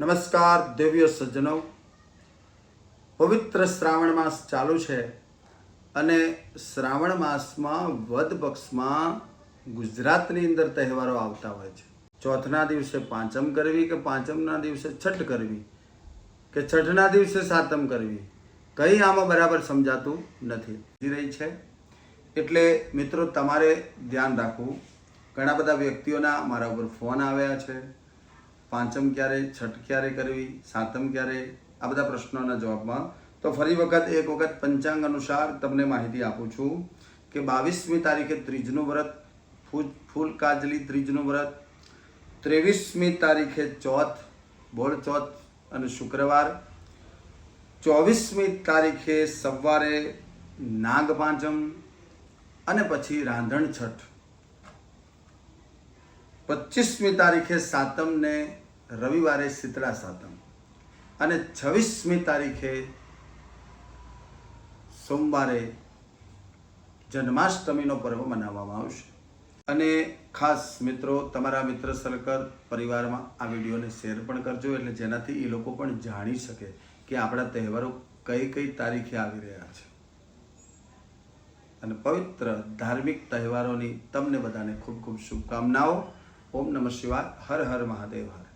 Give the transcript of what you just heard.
નમસ્કાર દેવ્ય સજ્જનો. પવિત્ર શ્રાવણ માસ ચાલુ છે અને શ્રાવણ માસમાં વદ પક્ષમાં ગુજરાતની અંદર તહેવારો આવતા હોય છે. ચોથના દિવસે પાંચમ કરવી કે પાંચમના દિવસે છઠ કરવી કે છઠના દિવસે સાતમ કરવી? કંઈ આમાં બરાબર સમજાતું નથી. રહી છે? એટલે મિત્રો, તમારે ધ્યાન રાખવું. ઘણા બધા વ્યક્તિઓના મારા ઉપર ફોન આવ્યા છે. પાંચમ ક્યારે, છઠ ક્યારે કરવી, સાતમ ક્યારે? આ બધા પ્રશ્નોના જવાબમાં. તો ફરી વખત એક વખત પંચાંગ અનુસાર તમને માહિતી આપું છું કે બાવીસમી તારીખે ત્રીજનું વ્રત ફૂલ ફૂલ કાજલી ત્રીજનું વ્રત, ત્રેવીસમી તારીખે ચોથ બોળ ચોથ અને શુક્રવાર, ચોવીસમી તારીખે સવારે નાગ પાંચમ અને પછી રાંધણ છઠ. પચીસમી તારીખે સાતમ ને રવિવારે શીતળા સાતમ. અને છવ્વીસમી તારીખે સોમવારે જન્માષ્ટમીનો પર્વ મનાવવામાં આવશે. અને ખાસ મિત્રો, તમારા મિત્ર સર્કલ પરિવારમાં આ વિડીયોને શેર પણ કરજો, એટલે જેનાથી એ લોકો પણ જાણી શકે કે આપણા તહેવારો કઈ કઈ તારીખે આવી રહ્યા છે. અને પવિત્ર ધાર્મિક તહેવારોની તમને બધાને ખૂબ ખૂબ શુભકામનાઓ. ઓમ નમઃ શિવાય. હર હર મહાદેવ, હર